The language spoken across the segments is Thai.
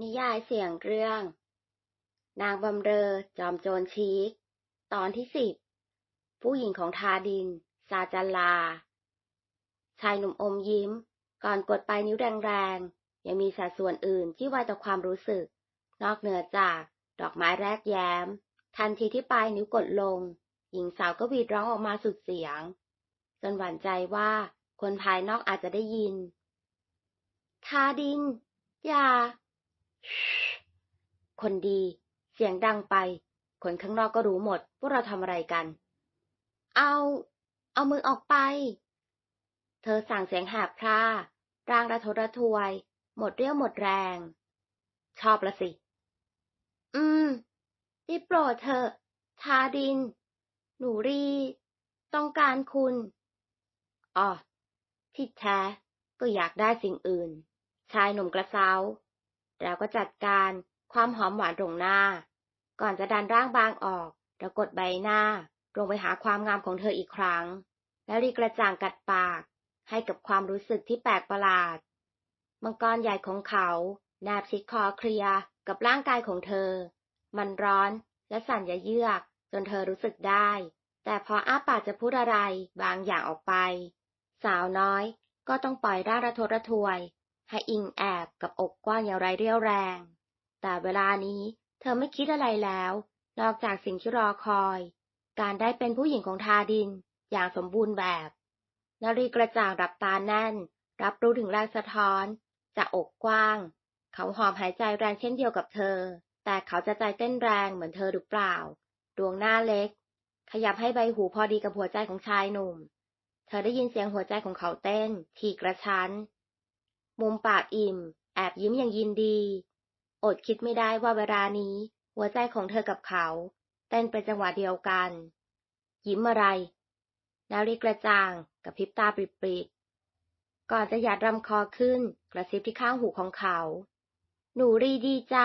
นิยายเสียงเรื่อง นางบำเรอจอมโจรชีก ตอนที่สิบผู้หญิงของทาดิน ซาจันลา ชายหนุ่มอมยิ้ม ก่อนกดปลายนิ้วแรงๆ ยังมีสัดส่วนอื่นที่ไวต่อความรู้สึก นอกเหนือจากดอกไม้แรกแย้ม ทันทีที่ปลายนิ้วกดลง หญิงสาวก็วีดร้องออกมาสุดเสียง จนหวั่นใจว่าคนภายนอกอาจจะได้ยิน ทาดิน อย่า คนดี เสียงดังไป คนข้างนอกก็รู้หมดว่าเราทำอะไรกัน เอา เอามือออกไป เธอสั่งเสียงแหบพร่าร่างระทระทวย หมดเรี่ยวหมดแรง ชอบละสิ อืมได้โปรดเธอ ทาดิน หนูรี ต้องการคุณอ๋อที่แท้ก็อยากได้สิ่งอื่น ชายหนุ่มกระเซ้า แล้วก็จัดการความหอมหวานตรงหน้า ก่อนจะดันร่างบางออกแล้วกดใบหน้า ลงไปหาความงามของเธออีกครั้ง แล้วรีกระจ่างกัดปาก ให้กับความรู้สึกที่แปลกประหลาด มังกรใหญ่ของเขาแนบชิดคอเคลียกับร่างกายของเธอ มันร้อนและสั่นยะเยือกจนเธอรู้สึกได้ แต่พออ้าปากจะพูดอะไรบางอย่างออกไป สาวน้อยก็ต้องปล่อยร่างระทดระทวย ให้อิงแอบกับอกกว้างอย่างไรเรี่ยวแรง แต่เวลานี้เธอไม่คิดอะไรแล้ว นอกจากสิ่งที่รอคอย การได้เป็นผู้หญิงของทาดินอย่างสมบูรณ์แบบ นารีกระจ่างรับตาแน่น รับรู้ถึงแรงสะท้อน จากอกกว้าง เขาหอบหายใจแรงเช่นเดียวกับเธอ แต่เขาจะใจเต้นแรงเหมือนเธอหรือเปล่า ดวงหน้าเล็ก ขยับให้ใบหูพอดีกับหัวใจของชายหนุ่ม เธอได้ยินเสียงหัวใจของเขาเต้น ทีกระชั้น มุมปากอิ่ม แอบยิ้มอย่างยินดี อดคิดไม่ได้ว่าเวลานี้ หัวใจของเธอกับเขา เต้นเป็นจังหวะเดียวกัน ยิ้มอะไร นารีกระจ่างกับพิบตาปริบๆก่อนจะหยัดลำคอขึ้น กระซิบที่ข้างหูของเขา หนูรีดีใจ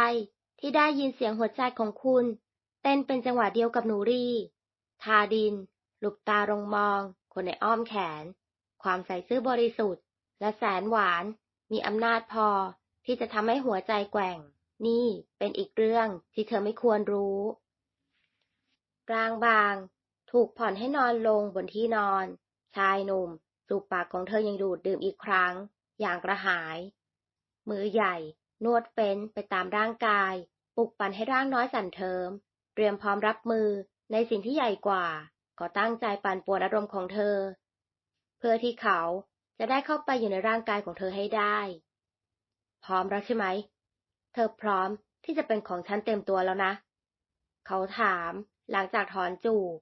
ที่ได้ยินเสียงหัวใจของคุณ เต้นเป็นจังหวะเดียวกับหนูรีทาดินหลุบตาลงมอง คนในอ้อมแขน ความใสซื่อบริสุทธิ์ และแสนหวาน มีอำนาจพอที่จะทำให้หัวใจแกว่ง นี่เป็นอีกเรื่องที่เธอไม่ควรรู้กลางบาง ถูกผ่อนให้นอนลงบนที่นอน ชายหนุ่ม สูบปากของเธอยังดูดดื่มอีกครั้ง อย่างกระหาย มือใหญ่ นวดเฟ้นไปตามร่างกาย ปลุกปั่นให้ร่างน้อยสั่นเทิม เตรียมพร้อมรับมือในสิ่งที่ใหญ่กว่า ก็ตั้งใจปั่นป่วนอารมณ์ของเธอ เพื่อที่เขา จะได้เข้าไปอยู่ในร่างกายของเธอให้ได้ พร้อมแล้วใช่ไหม เธอพร้อมที่จะเป็นของฉันเต็มตัวแล้วนะ เขาถามหลังจากถอนจูบ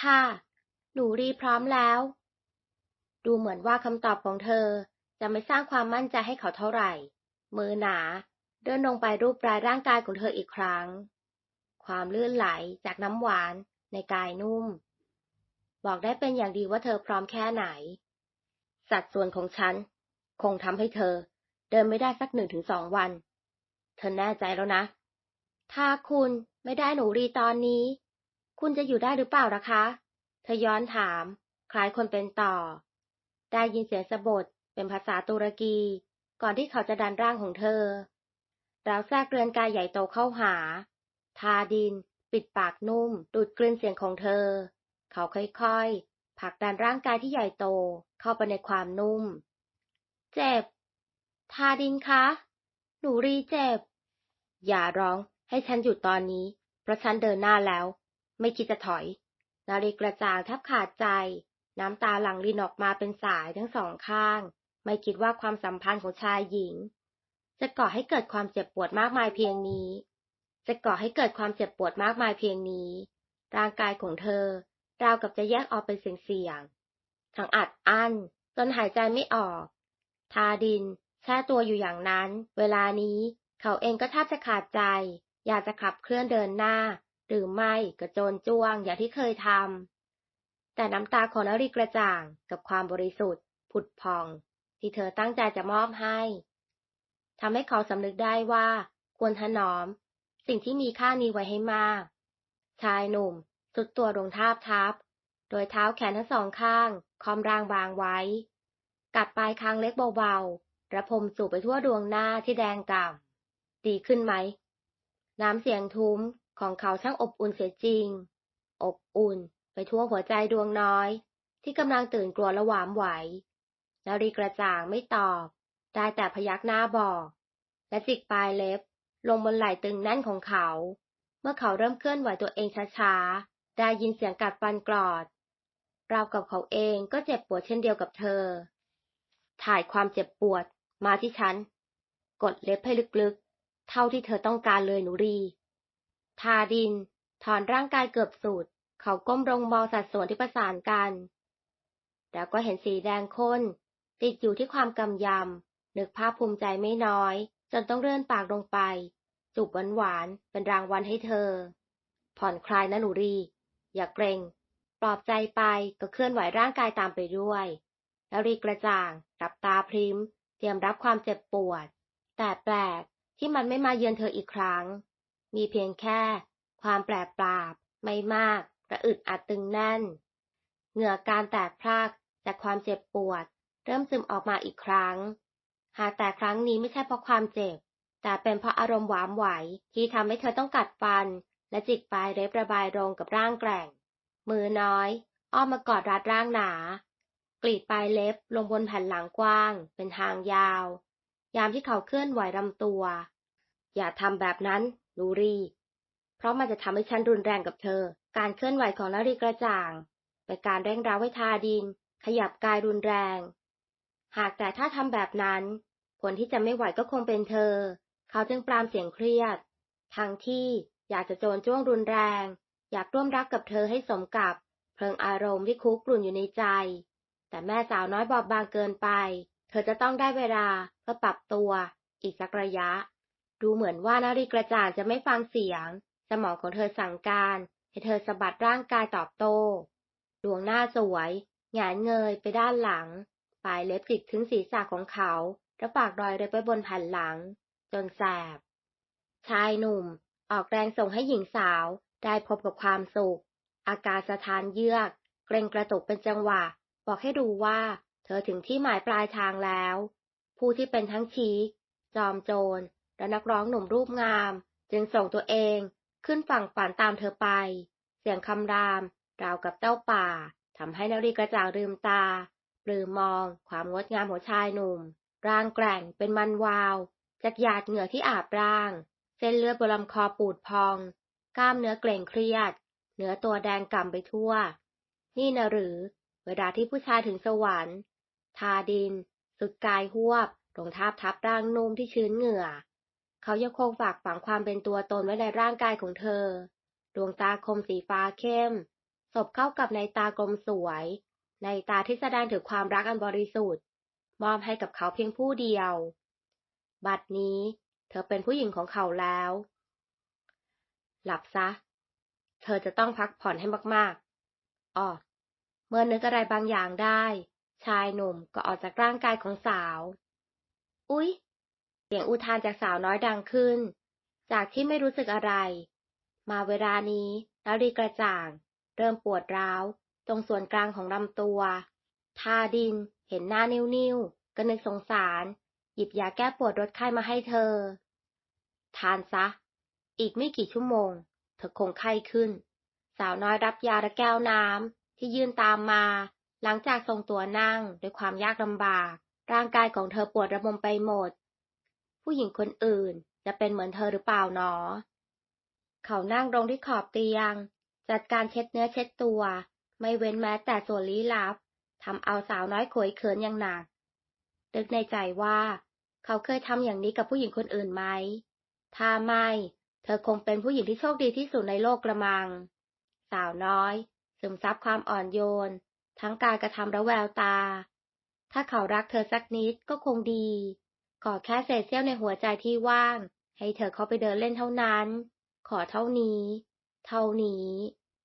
ค่ะ หนูรีพร้อมแล้ว ดูเหมือนว่าคำตอบของเธอจะไม่สร้างความมั่นใจให้เขาเท่าไหร่ มือหนาเดินลงไปรูปปลายร่างกายของเธออีกครั้ง ความลื่นไหลจากน้ำหวานในกายนุ่ม บอกได้เป็นอย่างดีว่าเธอพร้อมแค่ไหน สัดส่วนของฉัน คงทำให้เธอ เดินไม่ได้สักหนึ่งถึงสองวัน เธอแน่ใจแล้วนะ ถ้าคุณไม่ได้หนูรีตอนนี้ คุณจะอยู่ได้หรือเปล่าล่ะคะ เธอย้อนถาม คล้ายคนเป็นต่อ ได้ยินเสียงสะบดเป็นภาษาตุรกี ก่อนที่เขาจะดันร่างของเธอราวแทรกเรือนกายใหญ่โตเข้าหา ทาดิน ปิดปากนุ่ม ดูดกลืนเสียงของเธอ เขาค่อยๆผลักดันร่างกายที่ใหญ่โต เข้าไปในความนุ่ม เจ็บ ทาดินคะ หนูรีเจ็บ อย่าร้องให้ฉันหยุดตอนนี้ เพราะฉันเดินหน้าแล้ว ไม่คิดจะถอย นารีกระจางแทบขาดใจ น้ำตาหลั่งรินออกมาเป็นสายทั้งสองข้าง ไม่คิดว่าความสัมพันธ์ของชายหญิง จะก่อให้เกิดความเจ็บปวดมากมายเพียงนี้ จะก่อให้เกิดความเจ็บปวดมากมายเพียงนี้ ร่างกายของเธอราวกับจะแยกออกเป็นเสียง ทั้งอัดอั้นจนหายใจไม่ออก ทาดินแช่ตัวอยู่อย่างนั้น เวลานี้เขาเองก็แทบจะขาดใจ อยากจะขับเคลื่อนเดินหน้า หรือไม่กระโจนจ้วงอย่างที่เคยทำแต่น้ำตาของนรีกระจ่างกับความบริสุทธิ์ ผุดพอง ที่เธอตั้งใจจะมอบให้ทำให้เขาสำนึกได้ว่า ควรถนอม สิ่งที่มีค่านี้ไว้ให้มาก ชายหนุ่มสุดตัวลงทาบทับ โดยเท้าแขนทั้งสองข้างคอมรางบางไว้ กัดปลายคางเล็กเบาๆ ระพมสู่ไปทั่วดวงหน้าที่แดงก่ำดีขึ้นไหม น้ำเสียงทุ้มของเขาช่างอบอุ่นเสียจริง อบอุ่นไปทั่วหัวใจดวงน้อย ที่กำลังตื่นกลัวและหวามไหวนารีกระจ่างไม่ตอบ ได้แต่พยักหน้าบอก และจิกปลายเล็บ ลงบนไหล่ตึงแน่นของเขา เมื่อเขาเริ่มเคลื่อนไหวตัวเองช้าๆ ได้ยินเสียงกัดฟันกรอด ราวกับเขาเองก็เจ็บปวดเช่นเดียวกับเธอ ถ่ายความเจ็บปวดมาที่ฉัน กดเล็บให้ลึกๆ เท่าที่เธอต้องการเลยหนูรี ทาดิน ถอนร่างกายเกือบสุด เขาก้มลงมองสัดส่วนที่ประสานกัน แล้วก็เห็นสีแดงข้น ติดอยู่ที่ความกำยำ นึกภาพภูมิใจไม่น้อย จนต้องเลื่อนปากลงไป จูบหวานๆ เป็นรางวัลให้เธอ ผ่อนคลายนะหนูรี อย่าเกรง ปลอบใจไปก็เคลื่อนไหวร่างกายตามไปด้วยแล้วรีกระจ่างรับตาพริมเตรียมรับความเจ็บปวด แต่แปลกที่มันไม่มาเยือนเธออีกครั้ง มีเพียงแค่ ความแปลกปราบ ไม่มากกระอึดอัดตึงแน่น เหงื่อการแตกพรากจากความเจ็บปวด เริ่มซึมออกมาอีกครั้ง หากแต่ครั้งนี้ไม่ใช่เพราะความเจ็บ แต่เป็นเพราะอารมณ์หวามไหวที่ทำให้เธอต้องกัดฟัน และจิกปลายเล็บระบายลงกับร่างแกร่ง มือน้อย อ้อมมากอดรัดร่างหนา กรีดปลายเล็บลงบนแผ่นหลังกว้าง เป็นทางยาว ยามที่เขาเคลื่อนไหวลำตัว อย่าทำแบบนั้นลูรีเพราะมันจะทำให้ฉันรุนแรงกับเธอ การเคลื่อนไหวของนารีกระจ่างเป็นการเร่งร้าให้ทาดิน ขยับกายรุนแรง หากแต่ถ้าทำแบบนั้นคนที่จะไม่ไหวก็คงเป็นเธอ เขาจึงปรามเสียงเครียด ทั้งที่อยากจะโจรจ้วงรุนแรง อยากร่วมรักกับเธอให้สมกับ เพลิงอารมณ์ที่คุกรุ่นอยู่ในใจ แต่แม่สาวน้อยบอบบางเกินไป เธอจะต้องได้เวลาเพื่อปรับตัว อีกสักระยะ ดูเหมือนว่านารีกระจ่างจะไม่ฟังเสียง สมองของเธอสั่งการ ให้เธอสะบัดร่างกายตอบโต้ดวงหน้าสวยหงายเงยไปด้านหลัง ปลายเล็บจิกถึงศีรษะของเขาแล้วปากรอยเล็บไปบนแผ่นหลัง จนแสบ ชายหนุ่ม ออกแรงส่งให้หญิงสาว ได้พบกับความสุข อาการสะท้านเยือก เกรงกระตุกเป็นจังหวะ บอกให้รู้ว่า เธอถึงที่หมายปลายทางแล้ว ผู้ที่เป็นทั้งชีกจอมโจร และนักร้องหนุ่มรูปงาม จึงส่งตัวเองขึ้นฝั่งฝันตามเธอไป เสียงคำราม ราวกับเจ้าป่าทำให้นารีกระจ่างลืมตา ปลืมมองความงดงามของชายหนุ่ม ร่างแกร่งเป็นมันวาวจากหยาดเหงื่อที่อาบร่าง เส้นเลือดบนลำคอปูดพอง กล้ามเนื้อเกร็งเครียด เนื้อตัวแดงก่ำไปทั่ว นี่นะหรือ เวลาที่ผู้ชายถึงสวรรค์ ทาดินสุดกายหวบลงทาบทับร่างนุ่มที่ชื้นเหงื่อ เขายังคงฝากฝังความเป็นตัวตนไว้ในร่างกายของเธอ ดวงตาคมสีฟ้าเข้ม สบเข้ากับในตากลมสวย ในตาที่แสดงถึงความรักอันบริสุทธิ์ มอบให้กับเขาเพียงผู้เดียว บัดนี้ เธอเป็นผู้หญิงของเขาแล้ว หลับซะ เธอจะต้องพักผ่อนให้มากๆอ๋อเมื่อนึกอะไรบางอย่างได้ ชายหนุ่มก็ออกจากร่างกายของสาว อุ๊ย เสียงอุทานจากสาวน้อยดังขึ้น จากที่ไม่รู้สึกอะไร มาเวลานี้แล้วดีกระจ่าง เริ่มปวดร้าว ตรงส่วนกลางของลำตัว ทาดิน เห็นหน้านิ้วๆ ก็นึกสงสาร หยิบยาแก้ปวดลดไข้มาให้เธอ ทานซะ อีกไม่กี่ชั่วโมง เธอคงไข้ขึ้น สาวน้อยรับยาและแก้วน้ำที่ยื่นตามมา หลังจากทรงตัวนั่งด้วยความยากลำบาก ร่างกายของเธอปวดระบมไปหมด ผู้หญิงคนอื่นจะเป็นเหมือนเธอหรือเปล่าหนอ เขานั่งลงที่ขอบเตียง จัดการเช็ดเนื้อเช็ดตัว ไม่เว้นแม้แต่ส่วนลี้ลับทำเอาสาวน้อยขวยเขินอย่างหนักนึกในใจว่า เขาเคยทำอย่างนี้กับผู้หญิงคนอื่นไหม ถ้าไม่ เธอคงเป็นผู้หญิงที่โชคดีที่สุดในโลกกระมัง สาวน้อย ซึมซับความอ่อนโยน ทั้งการกระทำและแววตา ถ้าเขารักเธอสักนิดก็คงดี ขอแค่เศษเสี้ยวในหัวใจที่ว่าง ให้เธอเข้าไปเดินเล่นเท่านั้น ขอเท่านี้ เท่านี้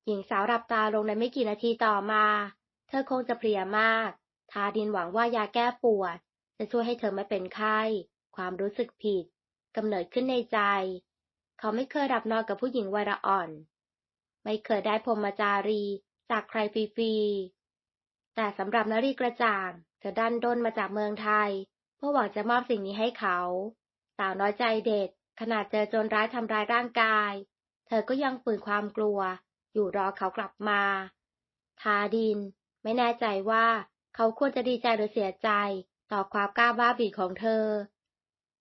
หญิงสาวรับตาลงในไม่กี่นาทีต่อมา เธอคงจะเพลียมาก ทาดินหวังว่ายาแก้ปวด จะช่วยให้เธอไม่เป็นไข้ ความรู้สึกผิดกำเนิดขึ้นในใจ เขาไม่เคยรับนอนกับผู้หญิงวัยละอ่อน ไม่เคยได้พรมจารีจากใครฟรีๆ แต่สำหรับนรีกระจ่าง เธอดันด้นมาจากเมืองไทย เพื่อหวังจะมอบสิ่งนี้ให้เขา สาวน้อยใจเด็ด ขนาดเจอโจรร้ายทำร้ายร่างกาย เธอก็ยังฝืนความกลัว อยู่รอเขากลับมา ทาดิน ไม่แน่ใจว่าเขาควรจะดีใจหรือเสียใจต่อความกล้าบ้าบิ่นของเธอ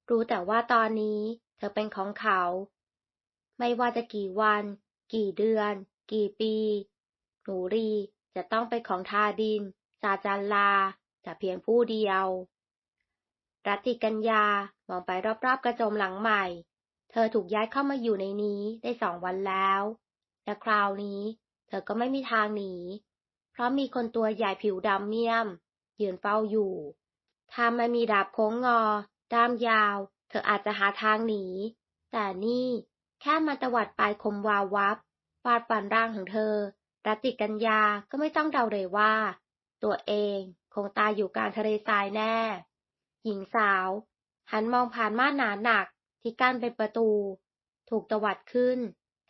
รู้แต่ว่าตอนนี้เธอเป็นของเขา ไม่ว่าจะกี่วัน กี่เดือน กี่ปี หนูรีจะต้องเป็นของทาดินจาจันลา แต่เพียงผู้เดียว รัตติกัญญามองไปรอบๆกระโจมหลังใหม่ เธอถูกย้ายเข้ามาอยู่ในนี้ได้สองวันแล้ว และคราวนี้ เธอก็ไม่มีทางหนี เพราะมีคนตัวใหญ่ผิวดำเมี่ยม ยืนเฝ้าอยู่ถ้าไม่มีดาบโค้งงอ ด้ามยาว เธออาจจะหาทางหนี แต่นี่ แค่มาตวัดปลายคมวาววับฟาดฟันร่างของเธอ รัติกัญญาก็ไม่ต้องเดาเลยว่า ตัวเองคงตายอยู่กลางทะเลทรายแน่ หญิงสาว หันมองผ่านม่านหนาหนักที่กั้นเป็นประตู ถูกตวัดขึ้น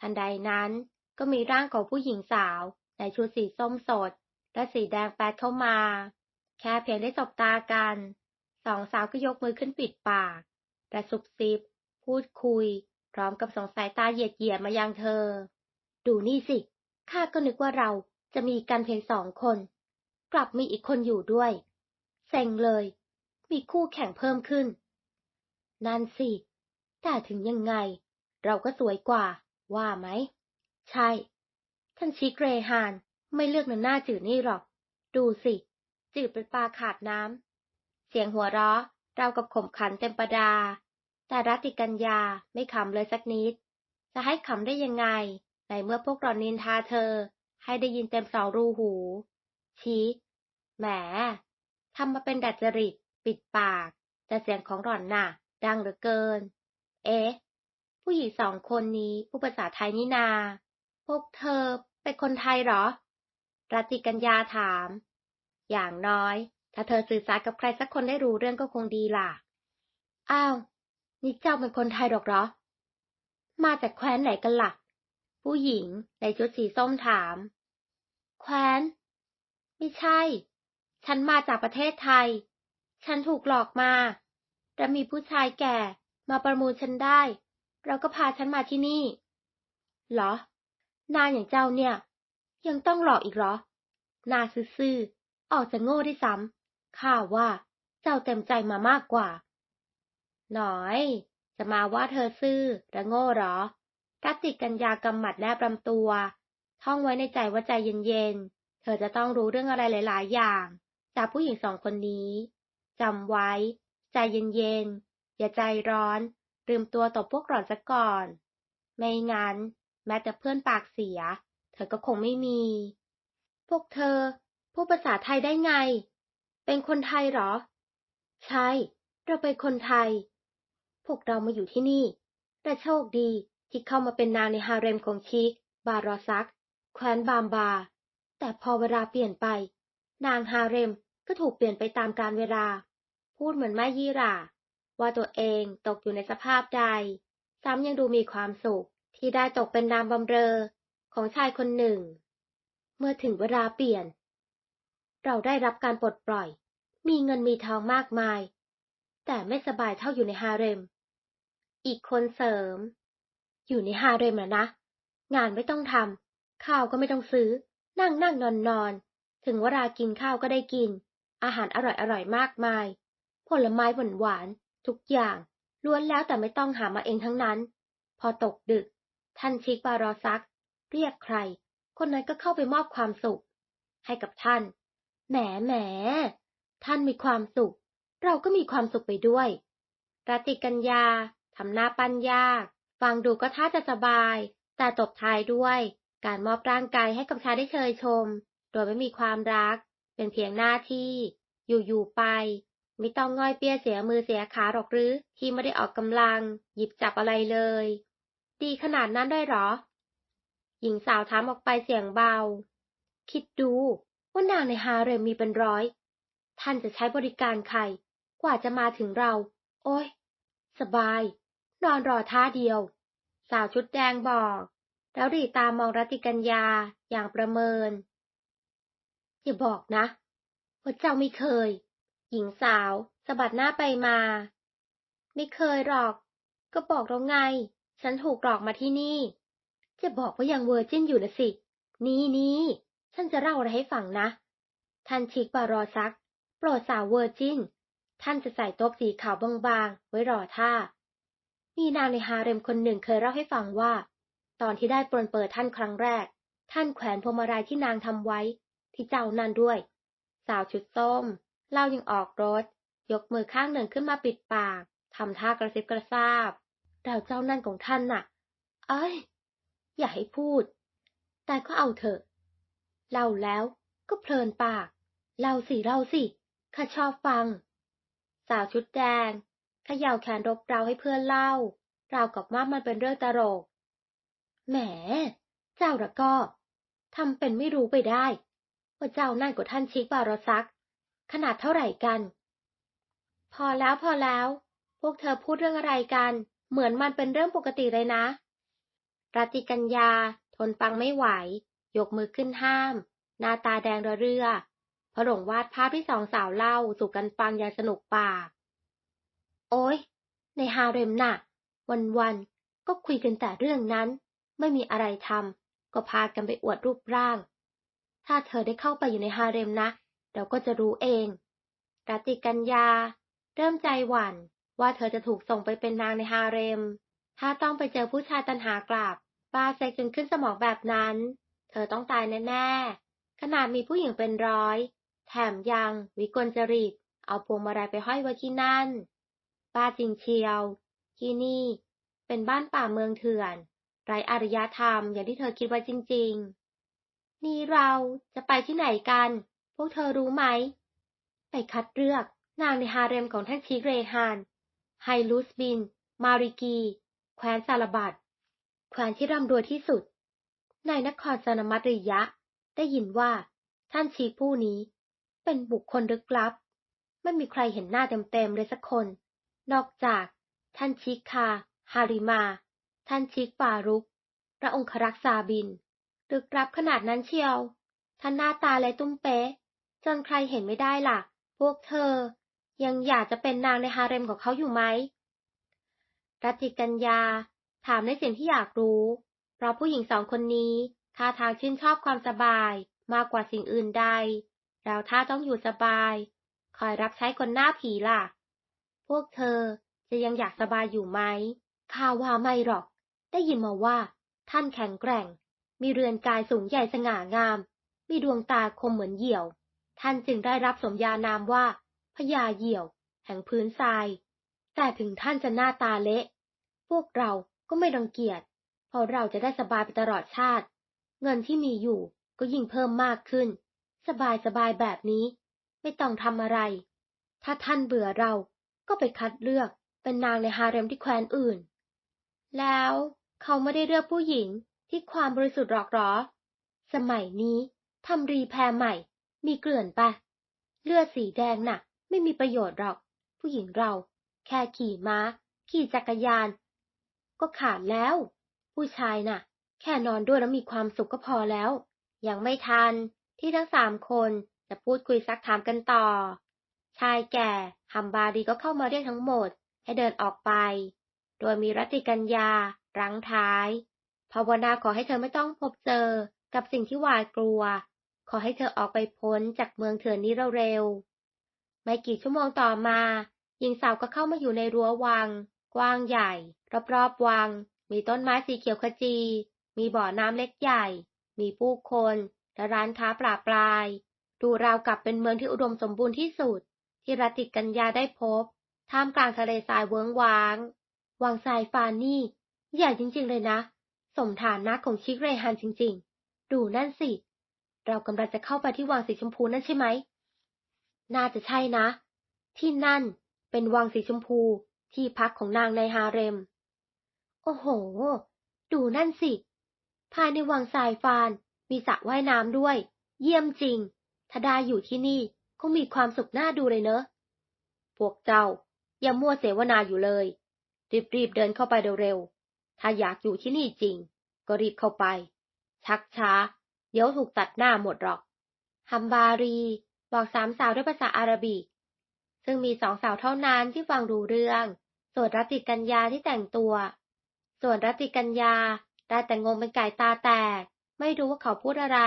ทันใดนั้นก็มีร่างของผู้หญิงสาวในชุดสีส้มสด และสีแดงแปดเข้ามา แค่เพียงได้สบตากัน สองสาวก็ยกมือขึ้นปิดปาก และซุบซิบ พูดคุย พร้อมกับส่งสายตาเหยียดเหยียดมายังเธอ ดูนี่สิ ข้าก็นึกว่าเราจะมีกันเพียงสองคน กลับมีอีกคนอยู่ด้วย เซ็งเลย มีคู่แข่งเพิ่มขึ้น นั่นสิ แต่ถึงยังไง เราก็สวยกว่า ว่าไหม ใช่ ท่านชิกเรฮานไม่เลือกนหน้าจืดนี่หรอก ดูสิ จืดเป็นปลาขาดน้ำ เสียงหัวเราะเรากับขมขันเต็มประดา แต่รัติกัญญาไม่ขำเลยสักนิด จะให้ขำได้ยังไง ในเมื่อพวกเรานินทาเธอ ให้ได้ยินเต็มสองรูหูชิกแหมทำมาเป็นดัดจริต ปิดปาก แต่เสียงของหล่อนน่ะ ดังเหลือเกิน เอ๊ะ ผู้หญิงสองคนนี้ผู้ภาษาไทยนี่นา พวกเธอเป็นคนไทยหรอ รัติกัญญาถาม อย่างน้อย ถ้าเธอสื่อสารกับใครสักคนได้รู้เรื่องก็คงดีล่ะ อ้าว นี่เจ้าเป็นคนไทยหรอกเหรอ มาจากแคว้นไหนกันล่ะ ผู้หญิงในชุดสีส้มถาม แคว้น ไม่ใช่ ฉันมาจากประเทศไทย ฉันถูกหลอกมา แต่มีผู้ชายแก่มาประมูลฉันได้ เราก็พาฉันมาที่นี่ เหรอ นานอย่างเจ้าเนี่ย ยังต้องหลอกอีกเหรอ นาซื่อๆออกจะโง่ได้ซ้ำข้าว่าเจ้าเต็มใจมามากกว่า หน่อย จะมาว่าเธอซื่อและโง่เหรอรัตติกัญญากำหมัดแนบลำตัว ท่องไว้ในใจว่าใจเย็นๆ เธอจะต้องรู้เรื่องอะไรหลาย ๆ อย่าง จากผู้หญิงสองคนนี้จำไว้ ใจเย็นๆ อย่าใจร้อน ลืมตัวต่อพวกหล่อนซะก่อน ไม่งั้น แม้แต่เพื่อนปากเสีย เธอก็คงไม่มี พวกเธอพูดภาษาไทยได้ไง เป็นคนไทยเหรอ ใช่ เราเป็นคนไทย พวกเรามาอยู่ที่นี่ แต่โชคดีที่เข้ามาเป็นนางในฮาเร็มของชิกบารอซัก แคว้นบามบา แต่พอเวลาเปลี่ยนไป นางฮาเร็มก็ถูกเปลี่ยนไปตามกาลเวลา พูดเหมือนแม่ยี่หร่า ว่าตัวเองตกอยู่ในสภาพใด ซ้ำยังดูมีความสุขที่ได้ตกเป็นนามบำเรอของชายคนหนึ่ง เมื่อถึงเวลาเปลี่ยน เราได้รับการปลดปล่อย มีเงินมีทองมากมาย แต่ไม่สบายเท่าอยู่ในฮาเร็ม อีกคนเสริม อยู่ในฮาเร็มอะนะ งานไม่ต้องทำข้าวก็ไม่ต้องซื้อ นั่งนั่งนอนนอนถึงเวลากินข้าวก็ได้กิน อาหารอร่อยอร่อยมากมาย ผลไม้หวานหวานทุกอย่างล้วนแล้วแต่ไม่ต้องหามาเองทั้งนั้น พอตกดึก ท่านชิกบารอซัก เรียกใคร คนนั้นก็เข้าไปมอบความสุข ให้กับท่าน แหมแหมท่านมีความสุข เราก็มีความสุขไปด้วย รัติกัญญา ทำหน้าปั้นยาก ฟังดูก็ท่าจะสบาย แต่ตบท้ายด้วย การมอบร่างกายให้กับชายได้เชยชม โดยไม่มีความรัก เป็นเพียงหน้าที่ อยู่ๆไป ไม่ต้องง่อยเปี้ยเสียมือเสียขาหรอกหรือ ที่ไม่ได้ออกกำลัง หยิบจับอะไรเลย ดีขนาดนั้นด้วยหรอ หญิงสาวถามออกไปเสียงเบา คิดดูว่านางในฮาเร็มมีเป็นร้อย ท่านจะใช้บริการใคร กว่าจะมาถึงเรา โอ้ย สบาย นอนรอท่าเดียว สาวชุดแดงบอก แล้วรีตามองรัติกัญญาอย่างประเมิน อย่าบอกนะว่าเจ้าไม่เคย หญิงสาวสะบัดหน้าไปมา ไม่เคยหรอก ก็บอกแล้วไง ฉันถูกหลอกมาที่นี่ จะบอกว่ายังเวอร์จินอยู่นะสิ นี่นี่ฉันจะเล่าอะไรให้ฟังนะ ท่านชิกบารอซัก โปรดสาวเวอร์จิน ท่านจะใส่โต๊ะสีขาวบางๆ ไว้รอท่า มีนางในฮาเร็มคนหนึ่งเคยเล่าให้ฟังว่า ตอนที่ได้ปลนเปิดท่านครั้งแรก ท่านแขวนพวงมาลัยที่นางทำไว้ ที่เจ้านั่นด้วย สาวชุดส้มเล่ายังออกรถ ยกมือข้างหนึ่งขึ้นมาปิดปากทำท่ากระซิบกระซาบเราเจ้านั่นของท่านน่ะ เอ้ย อย่าให้พูด แต่ก็เอาเถอะ เล่าแล้วก็เพลินปาก เล่าสิเล่าสิข้าชอบฟัง สาวชุดแดง เขย่าแขนรบเราให้เพื่อนเล่า ราวกับว่ามันเป็นเรื่องตลก แหม เจ้าละก็ทำเป็นไม่รู้ไปได้ ว่าเจ้านั่นกับท่านชิกบารซัก ขนาดเท่าไหร่กัน พอแล้วพอแล้ว พวกเธอพูดเรื่องอะไรกัน เหมือนมันเป็นเรื่องปกติเลยนะรัติกัญญา ทนฟังไม่ไหว ยกมือขึ้นห้าม หน้าตาแดงระเรือพระหลงวาดภาพที่สองสาวเล่าสู่กันฟังอย่างสนุกปาก โอ้ยในฮาเร็มน่ะ วันๆ ก็คุยกันแต่เรื่องนั้น ไม่มีอะไรทำก็พากันไปอวดรูปร่าง ถ้าเธอได้เข้าไปอยู่ในฮาเร็มนะ เราก็จะรู้เองรัติกัญญา เริ่มใจหวั่นว่าเธอจะถูกส่งไปเป็นนางในฮาเร็ม ถ้าต้องไปเจอผู้ชายตันหากลับบ้าเซ็กจนขึ้นสมองแบบนั้น เธอต้องตายแน่ๆ ขนาดมีผู้หญิงเป็นร้อย แถมยังวิกลจริต เอาพวงมาลัยไปห้อยไว้ที่นั่น บ้าจริงเชียว ที่นี่ เป็นบ้านป่าเมืองเถื่อน ไร้อารยธรรมอย่างที่เธอคิดไว้จริง ๆ นี่เราจะไปที่ไหนกัน พวกเธอรู้ไหม ไปคัดเลือกนางในฮาเร็มของท่านชิเรฮาน ไฮลูสบิน มาริกี แคว้นซาลบัดแคว้นที่ร่ำรวยที่สุด ในนครสนมัตริยะ ได้ยินว่าท่านชีผู้นี้ เป็นบุคคลลึกลับ ไม่มีใครเห็นหน้าเต็มๆเลยสักคน นอกจาก ท่านชิกคา ฮาริมา ท่านชิกฟารุก พระองครักษ์ซาบินลึกลับขนาดนั้นเชียว ท่านหน้าตาและตุ้มเป๊ะ จนใครเห็นไม่ได้ล่ะ พวกเธอ ยังอยากจะเป็นนางในฮาเร็มของเขาอยู่ไหมรัติกัญญา ถามในสิ่งที่อยากรู้ เพราะผู้หญิงสองคนนี้ท่าทางชื่นชอบความสบายมากกว่าสิ่งอื่นใดแล้วถ้าต้องอยู่สบาย คอยรับใช้คนหน้าผีล่ะ วกเธอจะยังอยากสบายอยู่ไหมข้าว่าไม่หรอก ได้ยินมาว่า ท่านแข็งแกร่ง มีเรือนกายสูงใหญ่สง่างาม มีดวงตาคมเหมือนเหยี่ยว ท่านจึงได้รับสมญานามว่าพญาเหยี่ยว แห่งพื้นทราย แต่ถึงท่านจะหน้าตาเละ พวกเราก็ไม่รังเกียจ เพราะเราจะได้สบายไปตลอดชาติ เงินที่มีอยู่ก็ยิ่งเพิ่มมากขึ้น สบายสบายแบบนี้ ไม่ต้องทำอะไร ถ้าท่านเบื่อเรา ก็ไปคัดเลือกเป็นนางในฮาเร็มที่แคว้นอื่น แล้วเขาไม่ได้เลือกผู้หญิงที่ความบริสุทธิ์หรอกหรอ สมัยนี้ทำรีแพรใหม่ มีเกลื่อนปะ เลือดสีแดงน่ะ ไม่มีประโยชน์หรอก ผู้หญิงเรา แค่ขี่ม้า ขี่จักรยาน ก็ขาดแล้ว ผู้ชายน่ะ แค่นอนด้วยแล้วมีความสุขก็พอแล้ว ยังไม่ทันที่ทั้งสามคนจะพูดคุยซักถามกันต่อ ชายแก่ฮัมบารีก็เข้ามาเรียกทั้งหมดให้เดินออกไป โดยมีรัติกัญญารั้งท้าย ภาวนาขอให้เธอไม่ต้องพบเจอกับสิ่งที่หวาดกลัว ขอให้เธอออกไปพ้นจากเมืองเถื่อนนี้เร็วๆ ไม่กี่ชั่วโมงต่อมา หญิงสาวก็เข้ามาอยู่ในรั้ววัง กว้างใหญ่ รอบๆวัง มีต้นไม้สีเขียวขจี มีบ่อน้ำเล็กใหญ่ มีผู้คน และร้านค้าปลาปลาย ดูราวกับเป็นเมืองที่อุดมสมบูรณ์ที่สุด ที่รติกัญญาได้พบ ท่ามกลางทะเลทรายเวิ้งว้าง วังทรายฟานี่ ใหญ่จริง ๆ เลยนะ สมฐานะของชิคเรฮันจริง ๆ ดูนั่นสิ เรากำลังจะเข้าไปที่วังสีชมพูนั่นใช่ไหม น่าจะใช่นะ ที่นั่นเป็นวังสีชมพูที่พักของนางในฮาเร็ม โอ้โห ดูนั่นสิ ภายในวังทรายฟานมีสระว่ายน้ำด้วย เยี่ยมจริง ถ้าได้อยู่ที่นี่ คงมีความสุขน่าดูเลยเนอะ พวกเจ้าอย่ามัวเสวนาอยู่เลย รีบๆเดินเข้าไปเร็วๆ ถ้าอยากอยู่ที่นี่จริง ก็รีบเข้าไป ชักช้า เดี๋ยวถูกตัดหน้าหมดหรอก ฮัมบารี บอกสามสาวด้วยภาษาอาหรับิก ซึ่งมีสองสาวเท่านั้นที่ฟังรู้เรื่อง ส่วนรัติกัญญาที่แต่งตัว ส่วนรัตติกัญญาได้แต่งงเป็นไก่ตาแตก ไม่รู้ว่าเขาพูดอะไร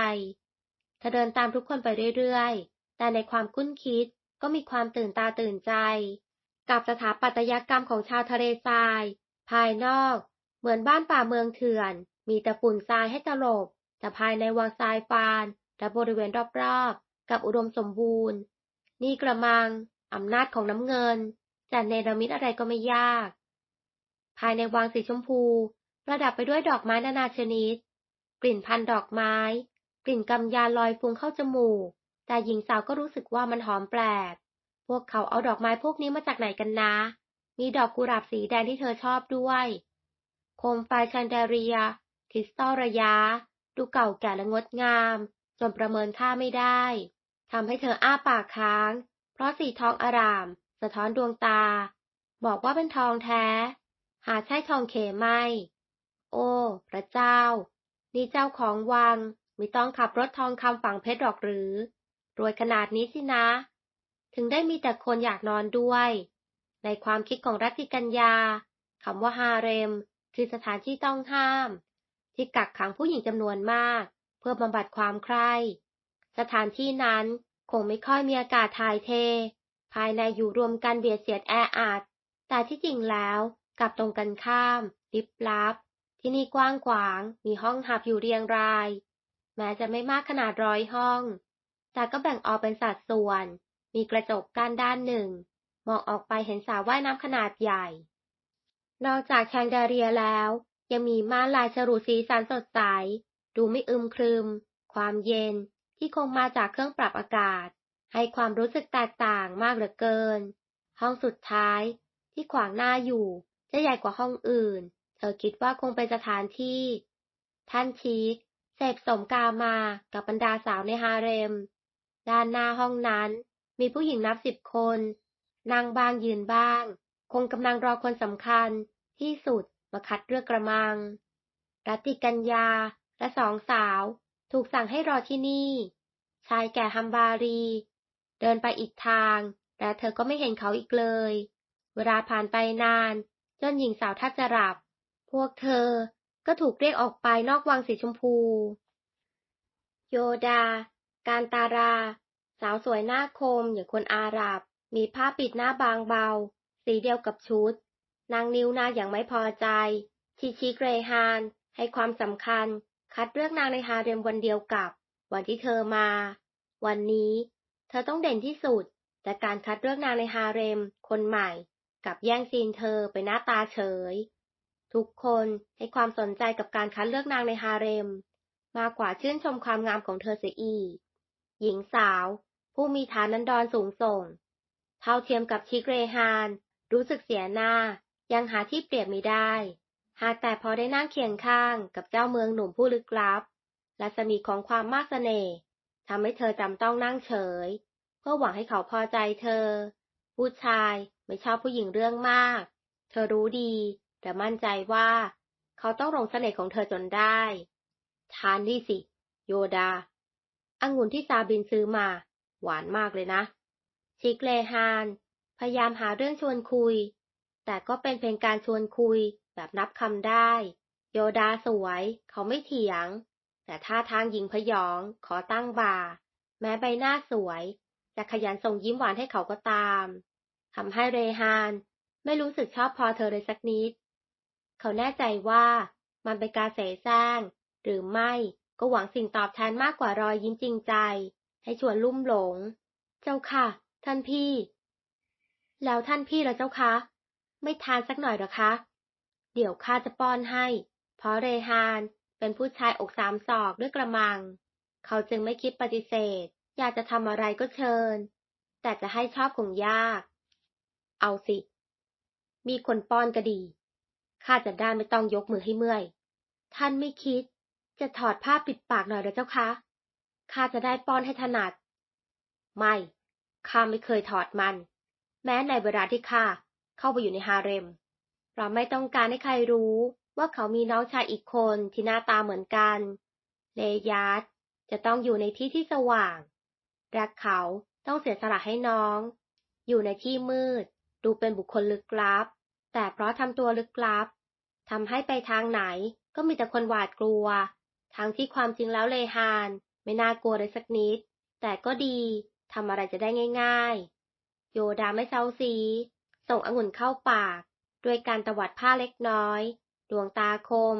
เธอเดินตามทุกคนไปเรื่อยๆ แต่ในความคุ้นคิดก็มีความตื่นตาตื่นใจ กับสถาปัตยกรรมของชาวทะเลทราย ภายนอก เหมือนบ้านป่าเมืองเถื่อน มีแต่ฝุ่นทรายให้ตลบ แต่ภายในวังทรายฟานและบริเวณรอบๆ กับอุดมสมบูรณ์ นี่กระมัง อำนาจของน้ำเงินจะเนรมิตอะไรก็ไม่ยาก ภายในวังสีชมพู ประดับไปด้วยดอกไม้นานาชนิด กลิ่นพันดอกไม้ กลิ่นกำยานลอยฟุ้งเข้าจมูก แต่หญิงสาวก็รู้สึกว่ามันหอมแปลก พวกเขาเอาดอกไม้พวกนี้มาจากไหนกันนะ มีดอกกุหลาบสีแดงที่เธอชอบด้วย โคมไฟแชนเดเรียคริสตัลระยะ ดูเก่าแก่และงดงาม จนประเมินค่าไม่ได้ทำให้เธออ้าปากค้าง เพราะสีทองอาราม สะท้อนดวงตา บอกว่าเป็นทองแท้ หาใช่ทองเขไม่ โอ้ พระเจ้า นี่เจ้าของวัง ไม่ต้องขับรถทองคำฝังเพชรหรอกหรือ รวยขนาดนี้สินะ ถึงได้มีแต่คนอยากนอนด้วย ในความคิดของรัติกัญญาคำว่าฮาเร็ม คือสถานที่ต้องห้าม ที่กักขังผู้หญิงจำนวนมาก เพื่อบำบัดความใคร่สถานที่นั้นคงไม่ค่อยมีอากาศถ่ายเท ภายในอยู่รวมกันเบียดเสียดแออัดแต่ที่จริงแล้วกลับตรงกันข้ามลิบลับ ที่นี่กว้างขวาง มีห้องหับอยู่เรียงราย แม้จะไม่มากขนาดร้อยห้อง แต่ก็แบ่งออกเป็นสัดส่วน มีกระจกกั้นด้านหนึ่ง มองออกไปเห็นสระว่ายน้ำขนาดใหญ่ นอกจากแชงดาเรียแล้ว ยังมีม่านลายฉลุสีสันสดใส ดูไม่อึมครึม ความเย็นที่คงมาจากเครื่องปรับอากาศ ให้ความรู้สึกแตกต่างมากเหลือเกิน ห้องสุดท้ายที่ขวางหน้าอยู่จะใหญ่กว่าห้องอื่น เธอคิดว่าคงเป็นสถานที่ ท่านชีคเสพสมกามากับบรรดาสาวในฮาเร็ม ด้านหน้าห้องนั้น มีผู้หญิงนับสิบคน นั่งบ้างยืนบ้าง คงกำลังรอคนสำคัญที่สุดมาคัดเลือกกระมัง รัติกัญญาและสองสาว ถูกสั่งให้รอที่นี่ ชายแก่ฮัมบารี เดินไปอีกทาง แต่เธอก็ไม่เห็นเขาอีกเลย เวลาผ่านไปนาน จนหญิงสาวทัจะหลับ พวกเธอก็ถูกเรียกออกไปนอกวังสีชมพู โยดา การตารา สาวสวยหน้าคมอย่างคนอาหรับ มีผ้าปิดหน้าบางเบา สีเดียวกับชุด นางนิ้วนาอย่างไม่พอใจ ชิชิเกรฮาน ให้ความสำคัญ คัดเลือกนางในฮาเร็มวันเดียวกับ วันที่เธอมา วันนี้ เธอต้องเด่นที่สุด แต่การคัดเลือกนางในฮาเร็ม คนใหม่ กับแย่งซีนเธอไปหน้าตาเฉย ทุกคนให้ความสนใจกับการคัดเลือกนางในฮาเร็มมากกว่าชื่นชมความงามของเธอเสียอีก หญิงสาว ผู้มีฐานันดรสูงส่ง เท่าเทียมกับชิเกรฮาน รู้สึกเสียหน้า ยังหาที่เปรียบไม่ได้ หากแต่พอได้นั่งเคียงข้างกับเจ้าเมืองหนุ่มผู้ลึกลับรัศมีของความมากเสน่ห์ทำให้เธอจำต้องนั่งเฉย เพื่อหวังให้เขาพอใจเธอ ผู้ชายไม่ชอบผู้หญิงเรื่องมาก เธอรู้ดี แต่มั่นใจว่า เขาต้องหลงเสน่ห์ของเธอจนได้ทานนี่สิ โยดา องุ่นที่ซาบินซื้อมา หวานมากเลยนะ ชิกเลฮาน พยายามหาเรื่องชวนคุย แต่ก็เป็นเพียงการชวนคุยแบบนับคำได้ โยดาสวย เขาไม่เถียง แต่ท่าทางหญิงพยองขอตั้งบา แม้ใบหน้าสวยจะขยันส่งยิ้มหวานให้เขาก็ตามทำให้เรฮานไม่รู้สึกชอบพอเธอเลยสักนิด เขาแน่ใจว่ามันเป็นการเสแสร้งหรือไม่ ก็หวังสิ่งตอบแทนมากกว่ารอยยิ้มจริงใจ ให้ชวนลุ่มหลง เจ้าค่ะ ท่านพี่ แล้วท่านพี่ละเจ้าคะ ไม่ทานสักหน่อยหรอคะ เดี๋ยวข้าจะป้อนให้ เพราะเรฮานเป็นผู้ชายอกสามศอกด้วยกระมัง เขาจึงไม่คิดปฏิเสธ อยากจะทำอะไรก็เชิญ แต่จะให้ชอบคงยาก เอาสิ มีคนป้อนก็ดีข้าจะได้ไม่ต้องยกมือให้เมื่อย ท่านไม่คิด จะถอดผ้าปิดปากหน่อยหรือเจ้าคะ ข้าจะได้ป้อนให้ถนัด ไม่ ข้าไม่เคยถอดมัน แม้ในเวลาที่ข้าเข้าไปอยู่ในฮาเร็ม เราไม่ต้องการให้ใครรู้ว่าเขามีน้องชายอีกคนที่หน้าตาเหมือนกัน เลยาร์ดจะต้องอยู่ในที่ที่สว่าง รักเขาต้องเสียสละให้น้อง อยู่ในที่มืด ดูเป็นบุคคลลึกลับแแต่เพราะทำตัวลึกลับทำให้ไปทางไหนก็มีแต่คนหวาดกลัว ทั้งที่ความจริงแล้วเลฮาน ไม่น่ากลัวเลยสักนิด แต่ก็ดีทำอะไรจะได้ง่าย ๆ โยดาไม่เซาซี ส่งองุ่นเข้าปาก ด้วยการตวัดผ้าเล็กน้อย ดวงตาคม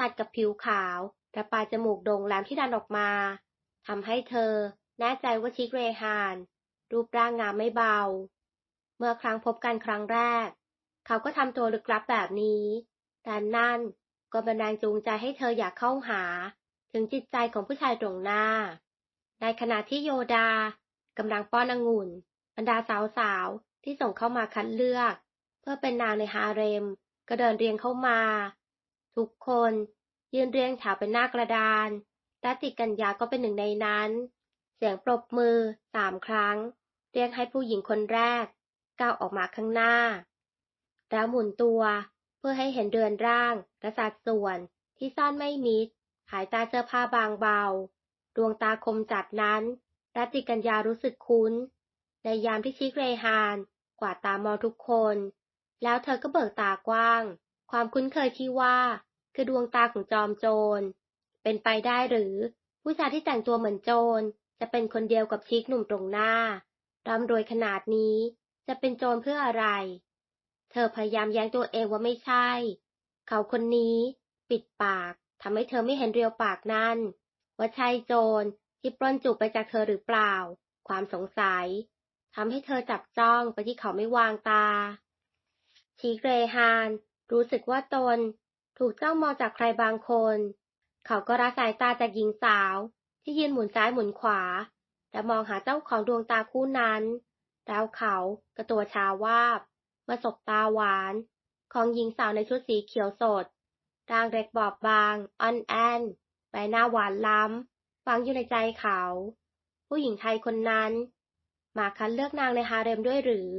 ตัดกับผิวขาวและปลายจมูกโด่งแหลมที่ดันออกมาทำให้เธอแน่ใจว่าชิคเรฮาน รูปร่างงามไม่เบา เมื่อครั้งพบกันครั้งแรก เขาก็ทำตัวลึกลับแบบนี้ แต่นั่น ก็เป็นแรงจูงใจให้เธออยากเข้าหา ถึงจิตใจของผู้ชายตรงหน้า ในขณะที่โยดากำลังป้อนองุ่น บรรดาสาวๆ ที่ส่งเข้ามาคัดเลือก เพื่อเป็นนางในฮาเร็ม ก็เดินเรียงเข้ามา ทุกคนยืนเรียงแถวเป็นหน้ากระดานและติกัญญาก็เป็นหนึ่งในนั้น เสียงปรบมือสามครั้ง เรียกให้ผู้หญิงคนแรกก้าวออกมาข้างหน้า แล้วหมุนตัวเพื่อให้เห็นเรือนร่าง และสัดส่วนที่ซ่อนไม่มิดหายตาเสื้อผ้าบางเบา ดวงตาคมจัดนั้นรัติกัญญารู้สึกคุ้น ในยามที่ชิคเรฮาน กวาดตามองทุกคน แล้วเธอก็เบิกตากว้าง ความคุ้นเคยที่ว่า คือดวงตาของจอมโจร เป็นไปได้หรือ ผู้ชายที่แต่งตัวเหมือนโจร จะเป็นคนเดียวกับชิคหนุ่มตรงหน้าร่ำรวยขนาดนี้ จะเป็นโจรเพื่ออะไร เธอพยายามแย้งตัวเองว่าไม่ใช่ เขาคนนี้ปิดปากทำให้เธอไม่เห็นเรียวปากนั่น ว่าใช่โจรที่ปล้นจูบไปจากเธอหรือเปล่า ความสงสัยทำให้เธอจับจ้องไปที่เขาไม่วางตา ชีเกรฮาน รู้สึกว่าตน ถูกจ้องมองจากใครบางคน เขาก็รัสายตาจากหญิงสาว ที่ยืนหมุนซ้ายหมุนขวา และมองหาเจ้าของดวงตาคู่นั้น แล้วเขาก็ตัวชาวาบมาสบตาหวาน ของหญิงสาวในชุดสีเขียวสด ร่างเล็กบอบบาง อ่อนแอนใบหน้าหวานล้ำ ฝังอยู่ในใจเขา ผู้หญิงไทยคนนั้น มาคัดเลือกนางในฮาเร็มด้วยหรือ